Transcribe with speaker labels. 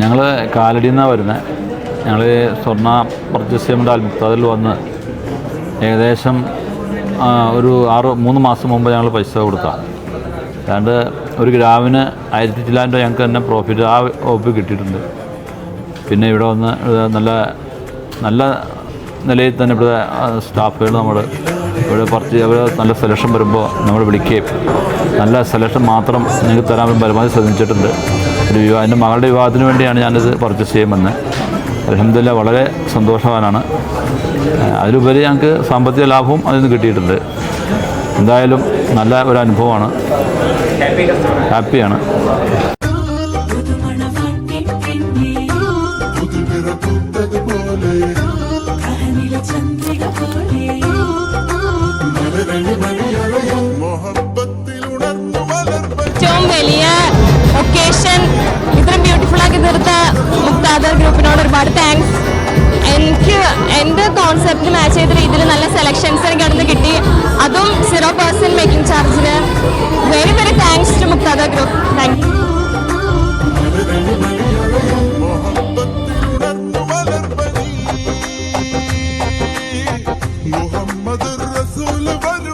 Speaker 1: ഞങ്ങൾ കാലടിയിൽ നിന്നാണ് വരുന്നത് ഞങ്ങൾ സ്വർണ പർച്ചേസ് ചെയ്യുമ്പോൾ അൽമുക്താദിൽ വന്ന് ഏകദേശം ഒരു ആറ് മൂന്ന് മാസം മുമ്പ് ഞങ്ങൾ പൈസ കൊടുത്താൽ അതാണ്ട് ഒരു ഗ്രാമിന് ആയിരത്തി ചില്ലാൻ രൂപ ഞങ്ങൾക്ക് തന്നെ പ്രോഫിറ്റ് ആ ഒപ്പ് കിട്ടിയിട്ടുണ്ട്. പിന്നെ ഇവിടെ വന്ന് നല്ല നല്ല നിലയിൽ തന്നെ ഇവിടെ സ്റ്റാഫുകൾ നമ്മൾ ഇവിടെ പറിച്ച് ഇവിടെ നല്ല സെലക്ഷൻ വരുമ്പോൾ നമ്മൾ വിളിക്കുകയും നല്ല സെലക്ഷൻ മാത്രം നിങ്ങൾക്ക് തരാൻ പരമാവധി ശ്രദ്ധിച്ചിട്ടുണ്ട് ഒരു വിവാഹം എന്റെ മകളുടെ വിവാഹത്തിന് വേണ്ടിയാണ് ഞാനിത് പർച്ചേസ് ചെയ്യുമെന്ന്. അലഹമില്ല വളരെ സന്തോഷവാനാണ്. അതിലുപരി ഞങ്ങൾക്ക് സാമ്പത്തിക ലാഭവും അതിൽ നിന്ന് കിട്ടിയിട്ടുണ്ട്. എന്തായാലും നല്ല ഒരു അനുഭവമാണ്. ഹാപ്പിയാണ്.
Speaker 2: പുതുപിറപ്പൂത്തതുപോലെ
Speaker 3: ഏറ്റവും വലിയ ഒക്കേഷൻ ഇത്രയും ബ്യൂട്ടിഫുൾ ആക്കി തീർത്ത മുക്താദർ ഗ്രൂപ്പിനോട് ഒരുപാട് താങ്ക്സ് എനിക്ക് എന്റെ കോൺസെപ്റ്റ് മാച്ച് ചെയ്ത രീതിയിൽ നല്ല സെലക്ഷൻസ് എനിക്ക് അടുത്ത് കിട്ടി. അതും സീറോ പേഴ്സൺ മേക്കിംഗ് ചാർജിന് Muhammedur Resulü benim